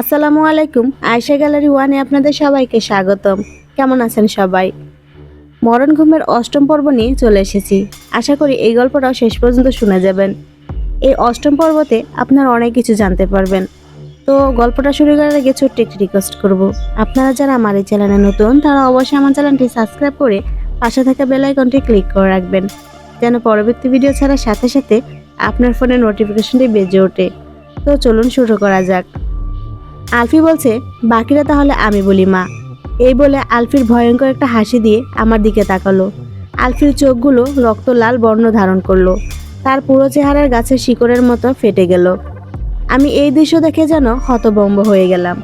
আসসালামু আলাইকুম, আয়শা গ্যালারি ওয়ানে আপনাদের সবাইকে স্বাগতম। কেমন আছেন সবাই? মরণ ঘুমের অষ্টম পর্ব নিয়ে চলে এসেছি। আশা করি এই গল্পটাও শেষ পর্যন্ত শুনে যাবেন। এই অষ্টম পর্বতে আপনারা অনেক কিছু জানতে পারবেন। তো গল্পটা শুরু করার আগে ছোট্ট একটি রিকোয়েস্ট করব। আপনারা যারা আমার এই চ্যানেলে নতুন, তারা অবশ্যই আমার চ্যানেলটি সাবস্ক্রাইব করে পাশে থাকা বেল আইকনটি ক্লিক করে রাখবেন। যেন পরবর্তী ভিডিও ছাড়ার সাথে সাথে আপনার ফোনে নোটিফিকেশনটি বেজে ওঠে। তো চলুন শুরু করা যাক। আলফি বলছে, বাকিরা তাহলে আমি বলি, মা। এই বলে আলফির ভয়ঙ্কর একটা হাসি দিয়ে আমার দিকে তাকালো। আলফির চোখগুলো রক্ত লাল বর্ণ ধারণ করল। তার পুরো চেহারার গাছের শিকড়ের মতো ফেটে গেল। আমি এই দৃশ্য দেখে যেন হতবম্ব হয়ে গেলাম।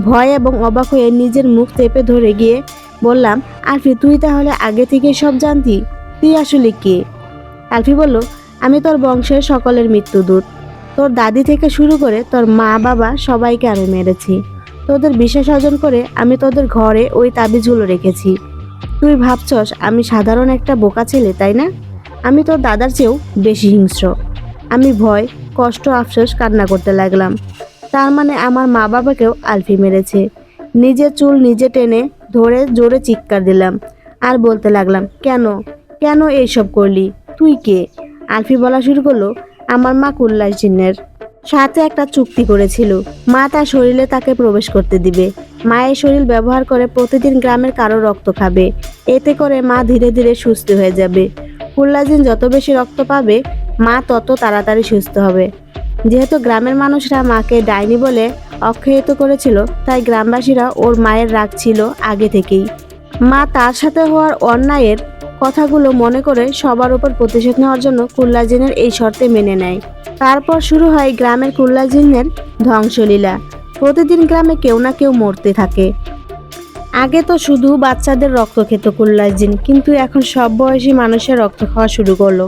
ভয় এবং অবাক হয়ে নিজের মুখ চেপে ধরে গিয়ে বললাম, আলফি, তুই তাহলে আগে থেকে সব জানতি? তুই আসলে কে? আলফি বলল, আমি তোর বংশের সকলের মৃত্যুদূত। তোর দাদি থেকে শুরু করে তোর মা, বাবা সবাইকে আমি মেরেছি। তোদের বিশেষ অর্জন করে আমি তোদের ঘরে ওই তাবিজগুলো রেখেছি। তুই ভাবছস আমি সাধারণ একটা বোকা ছেলে, তাই না? আমি তোর দাদার চেয়েও বেশি হিংস্র। আমি ভয়, কষ্ট, আফসোস কান্না করতে লাগলাম। তার মানে আমার মা, বাবাকেও আলফি মেরেছে। নিজের চুল নিজে টেনে ধরে জোরে চিৎকার দিলাম। আর বলতে লাগলাম, কেন? কেন এইসব করলি? তুই কে? আলফি বলা শুরু করল আমার মা কুল্লাস জিন্নের সাথে একটা চুক্তি করেছিল। মা তার শরীরে তাকে প্রবেশ করতে দিবে। মায়ের শরীর ব্যবহার করে প্রতিদিন গ্রামের কারও রক্ত খাবে। এতে করে মা ধীরে ধীরে সুস্থ হয়ে যাবে। কুল্লাজিন যত বেশি রক্ত পাবে, মা তত তাড়াতাড়ি সুস্থ হবে। যেহেতু গ্রামের মানুষরা মাকে ডাইনি বলে অক্ষয়িত করেছিল, তাই গ্রামবাসীরা ওর মায়ের রাগ ছিল আগে থেকেই। মা তার সাথে হওয়ার অন্যায়ের কথাগুলো মনে করে সবার উপর প্রতিশোধ নেওয়ার জন্য কুল্লাজিনের এই শর্তে মেনে নেয়। তারপর শুরু হয় গ্রামের কুল্লাজিনের ধ্বংসলীলা। প্রতিদিন গ্রামে কেউ না কেউ মরতে থাকে। আগে তো শুধু বাচ্চাদের রক্ত খেত কুল্লাজিন, কিন্তু এখন সব বয়সী মানুষের রক্ত খাওয়া শুরু করল।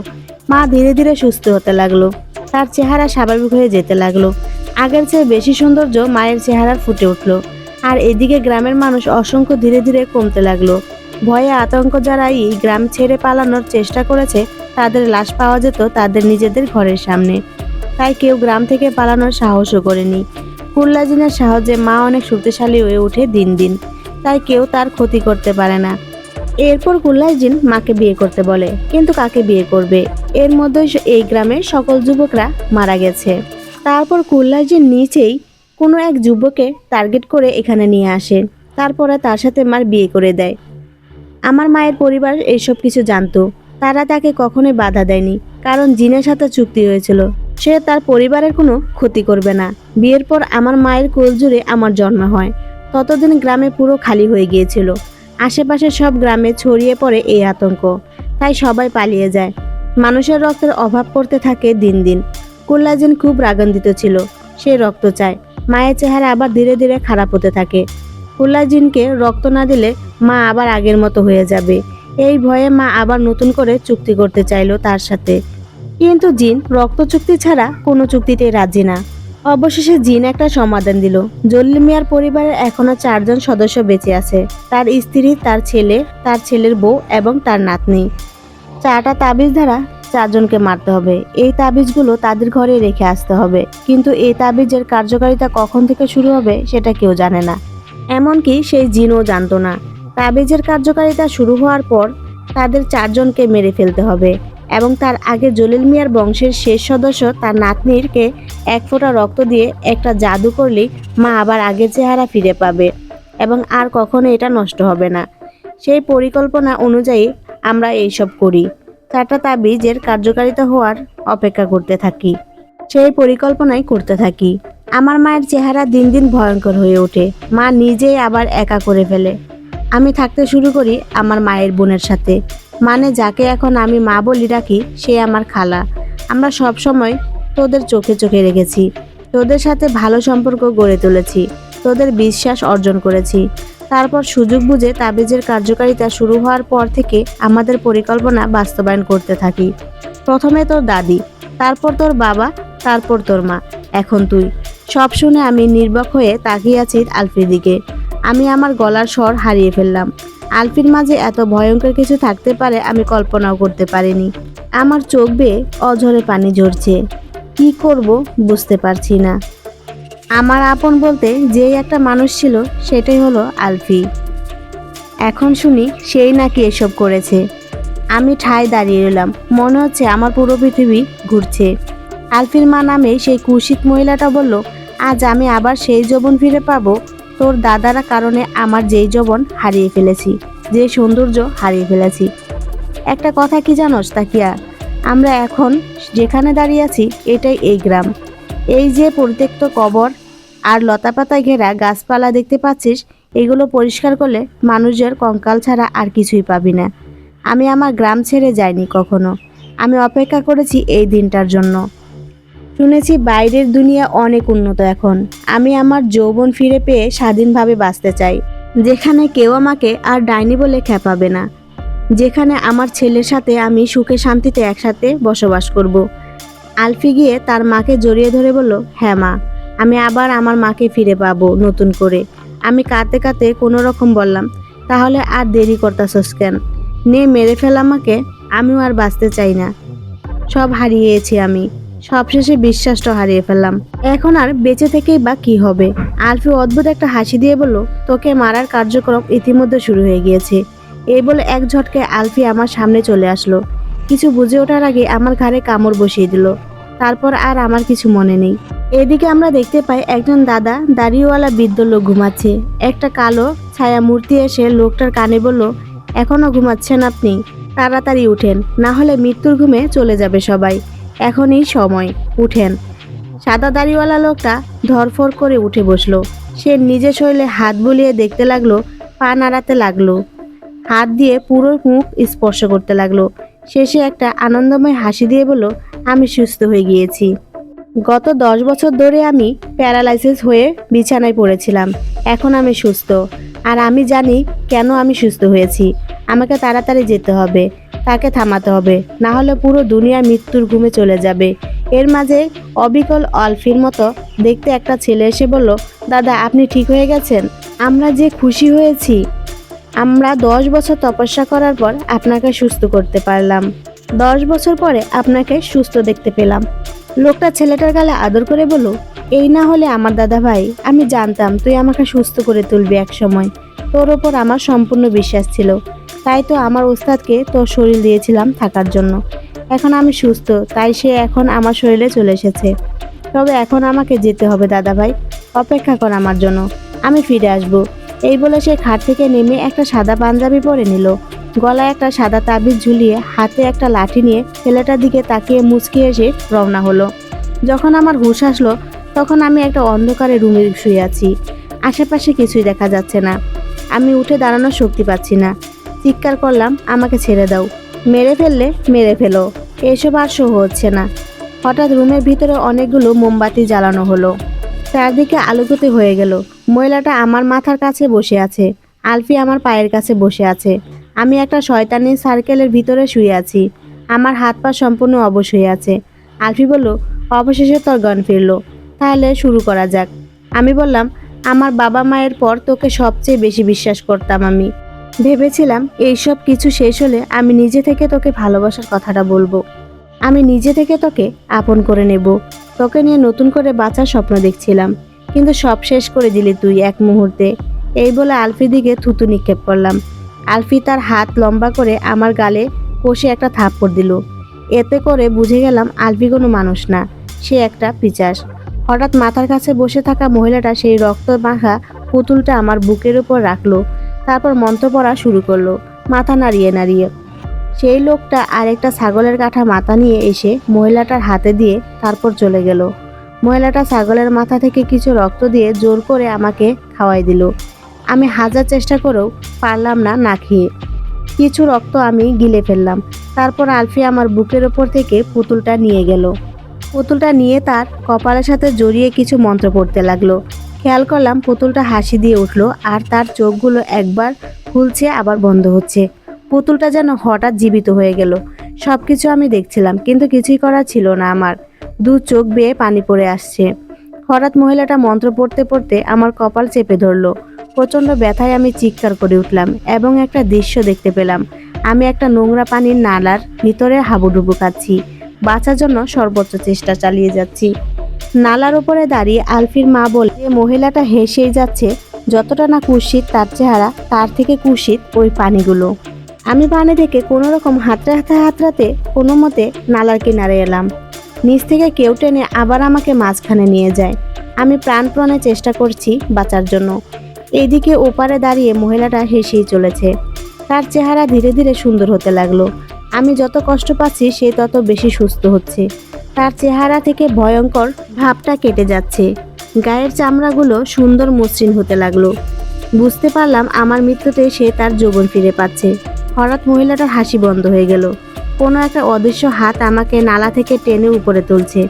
মা ধীরে ধীরে সুস্থ হতে লাগল। তার চেহারা স্বাভাবিক হয়ে যেতে লাগল। আগের চেয়ে বেশি সৌন্দর্য মায়ের চেহারার ফুটে উঠল। আর এদিকে গ্রামের মানুষ অসংখ্য ধীরে ধীরে কমতে লাগল। ভয়ে আতঙ্ক যারা এই গ্রাম ছেড়ে পালানোর চেষ্টা করেছে, তাদের লাশ পাওয়া যেত তাদের নিজেদের ঘরের সামনে। তাই কেউ গ্রাম থেকে পালানোর সাহসও করেনি। কুল্লাজিনের সাহায্যে মা অনেক শক্তিশালী হয়ে ওঠে দিন দিন। তাই কেউ তার ক্ষতি করতে পারে না। এরপর কুল্লাজিন মাকে বিয়ে করতে বলে, কিন্তু কাকে বিয়ে করবে? এর মধ্যেই এই গ্রামের সকল যুবকরা মারা গেছে। তারপর কুল্লাজিন নিচেই কোনো এক যুবকে টার্গেট করে এখানে নিয়ে আসে। তারপরে তার সাথে মার বিয়ে করে দেয়। আমার মায়ের পরিবার এইসব কিছু জানতো। তারা তাকে কখনোই বাধা দেয়নি, কারণ জিনের সাথে চুক্তি হয়েছিল। সে তার পরিবারের কোনো ক্ষতি করবে না। বিয়ের পর আমার মায়ের কোল জুড়ে আমার জন্ম হয়। ততদিন গ্রামে পুরো খালি হয়ে গিয়েছিল। আশেপাশে সব গ্রামে ছড়িয়ে পড়ে এই আতঙ্ক। তাই সবাই পালিয়ে যায়। মানুষের রক্তের অভাব পড়তে থাকে দিন দিন। কুল্লাজিন খুব রাগান্বিত ছিল। সে রক্ত চায়। মায়ের চেহারা আবার ধীরে ধীরে খারাপ হতে থাকে। কুল্লাজিনকে রক্ত না দিলে মা আবার আগের মতো হয়ে যাবে। এই ভয়ে মা আবার নতুন করে চুক্তি করতে চাইলো তার সাথে। কিন্তু জিন রক্ত চুক্তি ছাড়া কোনো চুক্তিতে রাজি না। অবশেষে জিন একটা সমাধান দিল। জল্লি মিয়ার পরিবারের এখনও চারজন সদস্য বেঁচে আছে। তার স্ত্রী, তার ছেলে, তার ছেলের বউ এবং তার নাতনি। চারটা তাবিজ দ্বারা চারজনকে মারতে হবে। এই তাবিজগুলো তাদের ঘরে রেখে আসতে হবে। কিন্তু এই তাবিজের কার্যকারিতা কখন থেকে শুরু হবে সেটা কেউ জানে না। এমনকি সেই জিনও জানতো না। তাবিজের কার্যকারিতা শুরু হওয়ার পর তাদের চারজনকে মেরে ফেলতে হবে এবং তার আগে জলিল মিয়ার বংশের শেষ সদস্য তার নাতনিরকে এক ফোঁটা রক্ত দিয়ে একটা জাদু করলেই মা আবার আগের চেহারা ফিরে পাবে এবং আর কখনো এটা নষ্ট হবে না। সেই পরিকল্পনা অনুযায়ী আমরা এইসব করি। চারটা তাবিজের কার্যকারিতা হওয়ার অপেক্ষা করতে থাকি। সেই পরিকল্পনাই করতে থাকি। আমার মায়ের চেহারা দিন দিন ভয়ঙ্কর হয়ে ওঠে। মা নিজেই আবার একা করে ফেলে। আমি থাকতে শুরু করি আমার মায়ের বোনের সাথে। মানে যাকে এখন আমি মা বলি রাখি সে আমার খালা। আমরা সব সময় তোদের চোখে চোখে রেখেছি। তোদের সাথে ভালো সম্পর্ক গড়ে তুলেছি। তোদের বিশ্বাস অর্জন করেছি। তারপর সুযোগ বুঝে তাবিজের কার্যকারিতা শুরু হওয়ার পর থেকে আমাদের পরিকল্পনা বাস্তবায়ন করতে থাকি। প্রথমে তোর দাদি, তারপর তোর বাবা, তারপর তোর মা, এখন তুই। সব শুনে আমি নির্বাক হয়ে তাকিয়ে আছি আলফির দিকে। আমি আমার গলার স্বর হারিয়ে ফেললাম। আলফির মাঝে এত ভয়ঙ্কর কিছু থাকতে পারে আমি কল্পনাও করতে পারিনি। আমার চোখ বেয়ে অঝরে পানি ঝরছে। কি করব বুঝতে পারছি না। আমার আপন বলতে যেই একটা মানুষ ছিল, সেটাই হলো আলফি। এখন শুনি সেই নাকি এসব করেছে। আমি ঠায় দাঁড়িয়ে রইলাম। মনে হচ্ছে আমার পুরো পৃথিবী ঘুরছে। আলফির মা নামে সেই কুশিত মহিলাটা বলল, আজ আমি আবার সেই যৌবন ফিরে পাবো তোর দাদারা কারণে আমার যেই যৌবন হারিয়ে ফেলেছি যে সৌন্দর্য হারিয়ে ফেলেছি। একটা কথা কি জানোস, তাকিয়া? আমরা এখন যেখানে দাঁড়িয়ে আছি, এটাই এই গ্রাম। এই যে পরিত্যক্ত কবর আর লতাপাতায় ঘেরা গাছপালা দেখতে পাচ্ছিস, এগুলো পরিষ্কার করলে মানুষের কঙ্কাল ছাড়া আর কিছুই পাবি না। আমি আমার গ্রাম ছেড়ে যাইনি কখনো। আমি অপেক্ষা করেছি এই দিনটার জন্য। শুনেছি বাইরের দুনিয়া অনেক উন্নত এখন। আমি আমার যৌবন ফিরে পেয়ে স্বাধীনভাবে বাঁচতে চাই। যেখানে কেউ আমাকে আর ডাইনি বলে খেপাবে না। যেখানে আমার ছেলের সাথে আমি সুখে শান্তিতে একসাথে বসবাস করব। আলফি গিয়ে তার মাকে জড়িয়ে ধরে বলল হ্যাঁ মা, আমি আবার আমার মাকে ফিরে পাবো নতুন করে। আমি কাঁদতে কাঁদতে কোনো রকম বললাম, তাহলে আর দেরি করতাছস কেন? নে মেরে ফেল আমাকে, আমিও আর বাঁচতে চাই না। সব হারিয়েছি আমি। সবশেষে বিশ্বাসটা হারিয়ে ফেললাম। এখন আর বেঁচে থেকেই বা কি হবে? আলফি অদ্ভুত একটা হাসি দিয়ে বলল, তোকে মারার কার্যক্রম ইতিমধ্যে শুরু হয়ে গিয়েছে। এই বলে এক ঝটকে আলফি আমার সামনে চলে আসলো। কিছু বুঝে ওঠার আগে আমার ঘাড়ে কামড় বসিয়ে দিল। তারপর আর আমার কিছু মনে নেই। এদিকে আমরা দেখতে পাই একজন দাদা দাড়িওয়ালা বৃদ্ধ লোক ঘুমাচ্ছে। একটা কালো ছায়া মূর্তি এসে লোকটার কানে বলল এখনও ঘুমাচ্ছেন আপনি? তাড়াতাড়ি উঠেন, না হলে মৃত্যুর ঘুমে চলে যাবে সবাই। এখনই সময়, উঠেন। সাদা দাড়িওয়ালা লোকটা ধরফর করে উঠে বসল। সে নিজের শরীরে হাত বুলিয়ে দেখতে লাগল, পা নাড়াতে লাগল। হাত দিয়ে পুরো মুখ স্পর্শ করতে লাগল। শেষে একটা আনন্দময় হাসি দিয়ে বলল, আমি সুস্থ হয়ে গিয়েছি। গত দশ বছর ধরে আমি প্যারালাইসিস হয়ে বিছানায় পড়েছিলাম। এখন আমি সুস্থ। আর আমি জানি কেন আমি সুস্থ হয়েছি। আমাকে তাড়াতাড়ি যেতে হবে। তাকে থামাতে হবে। না হলে পুরো দুনিয়া মৃত্যুর ঘুমে চলে যাবে। এর মাঝে অবিকল অলফির মতো দেখতে একটা ছেলে এসে বলল, দাদা, আপনি ঠিক হয়ে গেছেন? আমরা যে খুশি হয়েছি। আমরা দশ বছর তপস্যা করার পর আপনাকে সুস্থ করতে পারলাম। দশ বছর পরে আপনাকে সুস্থ দেখতে পেলাম। লোকটা ছেলেটার গালে আদর করে বলল, এই না হলে আমার দাদা ভাই, আমি জানতাম তুই আমাকে সুস্থ করে তুলবি এক সময় তোর ওপর আমার সম্পূর্ণ বিশ্বাস ছিল। তাই তো আমার ওস্তাদকে তোর শরীর দিয়েছিলাম থাকার জন্য। এখন আমি সুস্থ, তাই সে এখন আমার শরীরে চলে এসেছে। তবে এখন আমাকে যেতে হবে দাদা ভাই অপেক্ষা কর আমার জন্য। আমি ফিরে আসব। এই বলে সে খাট থেকে নেমে একটা সাদা পাঞ্জাবি পরে নিল। গলায় একটা সাদা তাবিজ ঝুলিয়ে হাতে একটা লাঠি নিয়ে ছেলেটার দিকে তাকিয়ে মুচকি এসে রওনা হলো। যখন আমার হুঁশ আসলো, তখন আমি একটা অন্ধকারে রুমে শুয়ে আছি। আশেপাশে কিছুই দেখা যাচ্ছে না। আমি উঠে দাঁড়ানোর শক্তি পাচ্ছি না। চিৎকার করলাম, আমাকে ছেড়ে দাও। মেরে ফেললে মেরে ফেলো। এসব আর সহ হচ্ছে না। হঠাৎ রুমের ভিতরে অনেকগুলো মোমবাতি জ্বালানো হলো। চারদিকে আলোকিত হয়ে গেল। মহিলাটা আমার মাথার কাছে বসে আছে। আলফি আমার পায়ের কাছে বসে আছে। আমি একটা শয়তানি সার্কেলের ভিতরে শুয়ে আছি। আমার হাত পা সম্পূর্ণ অবশ হয়ে আছে। আলফি বলল, অবশেষে তোর গান ফিরলো। তাহলে শুরু করা যাক। আমি বললাম, আমার বাবা মায়ের পর তোকে সবচেয়ে বেশি বিশ্বাস করতাম আমি। ভেবেছিলাম এইসব কিছু শেষ হলে আমি নিজে থেকে তোকে ভালোবাসার কথাটা বলব। আমি নিজে থেকে তোকে আপন করে নেব। তোকে নিয়ে নতুন করে বাঁচার স্বপ্ন দেখছিলাম। কিন্তু সব শেষ করে দিলি তুই এক মুহূর্তে। এই বলে আলফির দিকে থুতু নিক্ষেপ করলাম। আলফি তার হাত লম্বা করে আমার গালে কষে একটা থাপ্পড় দিল। এতে করে বুঝে গেলাম আলফি কোনো মানুষ না, সে একটা পিচাস। হঠাৎ মাথার কাছে বসে থাকা মহিলাটা সেই রক্ত মাখা পুতুলটা আমার বুকের উপর রাখল। তারপর মন্ত্র পড়া শুরু করল, মাথা নাড়িয়ে নাড়িয়ে। সেই লোকটা আরেকটা ছাগলের কাঠা মাথা নিয়ে এসে মহিলাটার হাতে দিয়ে তারপর চলে গেল। মহিলাটা ছাগলের মাথা থেকে কিছু রক্ত দিয়ে জোর করে আমাকে খাওয়াই দিল। আমি হাজার চেষ্টা করেও পারলাম না না খেয়ে। কিছু রক্ত আমি গিলে ফেললাম। তারপর আলফি আমার বুকের ওপর থেকে পুতুলটা নিয়ে গেল। পুতুলটা নিয়ে তার কপালের সাথে জড়িয়ে কিছু মন্ত্র পড়তে লাগল। খেয়াল করলাম পুতুলটা হাসি দিয়ে উঠল আর তার চোখগুলো একবার খুলছে আবার বন্ধ হচ্ছে। পুতুলটা যেন হঠাৎ জীবিত হয়ে গেল। সব কিছু আমি দেখছিলাম, কিন্তু কিছুই করা ছিল না আমার। দু চোখ বেয়ে পানি পড়ে আসছে। হঠাৎ মহিলাটা মন্ত্র পড়তে পড়তে আমার কপাল চেপে ধরলো। প্রচণ্ড ব্যথায় আমি চিৎকার করে উঠলাম এবং একটা দৃশ্য দেখতে পেলাম। আমি একটা নোংরা পানির নালার ভিতরে হাবুডুবু খাচ্ছি। বাঁচার জন্য সর্বোচ্চ চেষ্টা চালিয়ে যাচ্ছি। নালার ওপরে দাঁড়িয়ে আলফির মা বলে যে মহিলাটা হেসেই যাচ্ছে। যতটা না কুৎসিত তার চেহারা, তার থেকে কুৎসিত ওই পানিগুলো। আমি পানি থেকে কোনো রকম হাতড়াতে হাতড়াতে কোনো মতে নালার কিনারে এলাম। নিচ থেকে কেউ টেনে আবার আমাকে মাঝখানে নিয়ে যায়। আমি প্রাণপ্রণে চেষ্টা করছি বাঁচার জন্য। এইদিকে ওপারে দাঁড়িয়ে মহিলাটা হেসেই চলেছে। তার চেহারা ধীরে ধীরে সুন্দর হতে লাগল। আমি যত কষ্ট পাচ্ছি, সে তত বেশি সুস্থ হচ্ছে। তার চেহারা থেকে ভয়ঙ্কর ভাবটা কেটে যাচ্ছে। গায়ের চামড়াগুলো সুন্দর মসৃণ হতে লাগল। বুঝতে পারলাম আমার মৃত্যুতে সে তার যৌবন ফিরে পাচ্ছে। হঠাৎ মহিলাটার হাসি বন্ধ হয়ে গেল। কোনো একটা অদৃশ্য হাত আমাকে নালা থেকে টেনে উপরে তুলছে।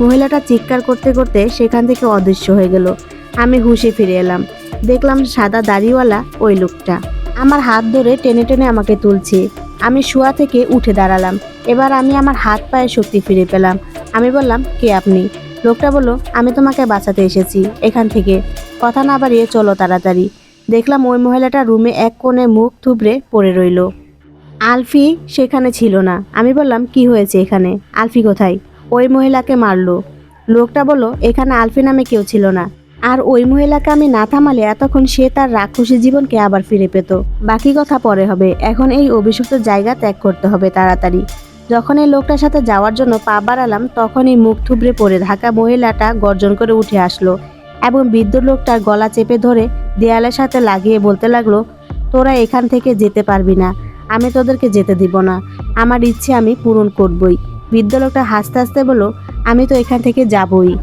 মহিলাটা চিৎকার করতে করতে সেখান থেকে অদৃশ্য হয়ে গেল। আমি হুশে ফিরে এলাম। দেখলাম সাদা দাড়িওয়ালা ওই লোকটা। আমার হাত ধরে টেনে টেনে আমাকে তুলছে। আমি শোয়া থেকে উঠে দাঁড়ালাম। এবার আমি আমার হাত পায়ে শক্তি ফিরে পেলাম। আমি বললাম, কে আপনি? লোকটা বলল, আমি তোমাকে বাঁচাতে এসেছি, এখান থেকে। কথা না বাড়িয়ে চলো তাড়াতাড়ি। দেখলাম ওই মহিলাটা রুমে এক কোণে মুখ থুবড়ে পড়ে রইল। আলফি সেখানে ছিল না। আমি বললাম, কি হয়েছে এখানে? আলফি কোথায়? ওই মহিলাকে মারলো। লোকটা বলল, এখানে আলফি নামে কেউ ছিল না। আর ওই মহিলাকে আমি না থামালে এতক্ষণ সে তার রাক্ষসী জীবনকে আবার ফিরে পেত। বাকি কথা পরে হবে। এখন এই অভিযুক্ত জায়গা ত্যাগ করতে হবে তাড়াতাড়ি। যখন এই লোকটার সাথে যাওয়ার জন্য পা বাড়ালাম, তখনই মুখ থুবড়ে পড়ে ঢাকা মহিলাটা গর্জন করে উঠে আসলো এবং বৃদ্ধ লোকটার গলা চেপে ধরে দেয়ালের সাথে লাগিয়ে বলতে লাগল, তোরা এখান থেকে যেতে পারবি না। আমি তোদেরকে যেতে দিব না। আমার ইচ্ছে আমি পূরণ করবই। বৃদ্ধ লোকটা হাসতে হাসতে বলল, আমি তো এখান থেকে যাবই।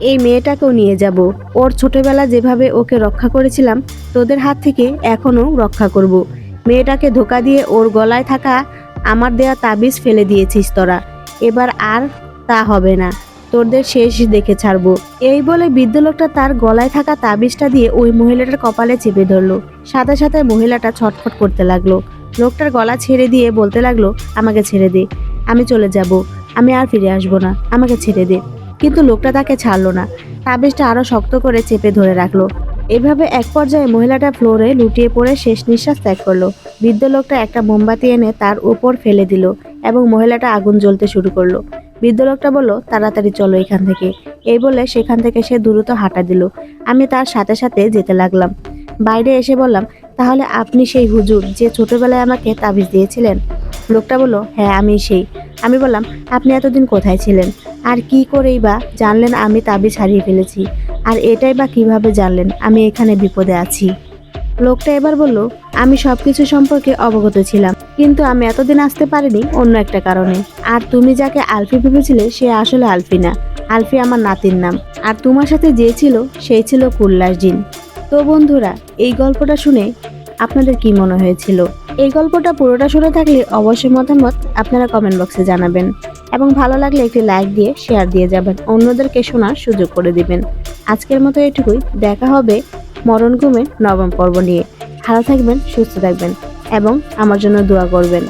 এই মেয়েটাকেও নিয়ে যাব। ওর ছোটবেলা যেভাবে ওকে রক্ষা করেছিলাম, তোদের হাত থেকে এখনও রক্ষা করব। মেয়েটাকে ধোকা দিয়ে ওর গলায় থাকা আমার দেয়া তাবিজ ফেলে দিয়েছিস তোরা। এবার আর তা হবে না। তোদের শেষ দেখে ছাড়বো। এই বলে বৃদ্ধ লোকটা তার গলায় থাকা তাবিজটা দিয়ে ওই মহিলাটার কপালে চেপে ধরলো। সাথে সাথে মহিলাটা ছটফট করতে লাগল। লোকটার গলা ছেড়ে দিয়ে বলতে লাগল, আমাকে ছেড়ে দে। আমি চলে যাব। আমি আর ফিরে আসব না। আমাকে ছেড়ে দে। কিন্তু লোকটা তাকে ছাড়লো না। তাবিজটা আরও শক্ত করে চেপে ধরে রাখল। এভাবে এক পর্যায়ে মহিলাটা ফ্লোরে লুটিয়ে পড়ে শেষ নিঃশ্বাস ত্যাগ করল। বৃদ্ধ লোকটা একটা মোমবাতি এনে তার উপর ফেলে দিল এবং মহিলাটা আগুন জ্বলতে শুরু করল। বৃদ্ধ লোকটা বলল, তাড়াতাড়ি চলো এখান থেকে। এই বলে সেখান থেকে সে দ্রুত হাঁটা দিল। আমি তার সাথে সাথে যেতে লাগলাম। বাইরে এসে বললাম, তাহলে আপনি সেই হুজুর যে ছোটবেলায় আমাকে তাবিজ দিয়েছিলেন? লোকটা বলল হ্যাঁ আমি সেই। আমি বললাম, আপনি এতদিন কোথায় ছিলেন? আর কি করেই বা জানলেন আমি তাবিজ হারিয়ে ফেলেছি। আর এটাই বা কীভাবে জানলেন? আমি এখানে বিপদে আছি। লোকটা এবার বলল, আমি সব কিছু সম্পর্কে অবগত ছিলাম, কিন্তু আমি এতদিন আসতে পারিনি অন্য একটা কারণে। আর তুমি যাকে আলফি ভেবেছিলে, সে আসলে আলফি না। আলফি আমার নাতির নাম। আর তোমার সাথে যে ছিল, সেই ছিল কুল্লাস জিন তো বন্ধুরা, এই গল্পটা শুনে আপনাদের কি মনে হয়েছিল? এই গল্পটা পুরোটা শুনে থাকলে অবশ্যই মতামত আপনারা কমেন্ট বক্সে জানাবেন। এবং ভালো লাগলে একটি লাইক দিয়ে শেয়ার দিয়ে যাবেন। অন্যদেরকে শোনার সুযোগ করে দিবেন। আজকের মতো এটুকুই। দেখা হবে মরণ ঘুমের নবম পর্ব নিয়ে। ভালো থাকবেন, সুস্থ থাকবেন এবং আমার জন্য দোয়া করবেন।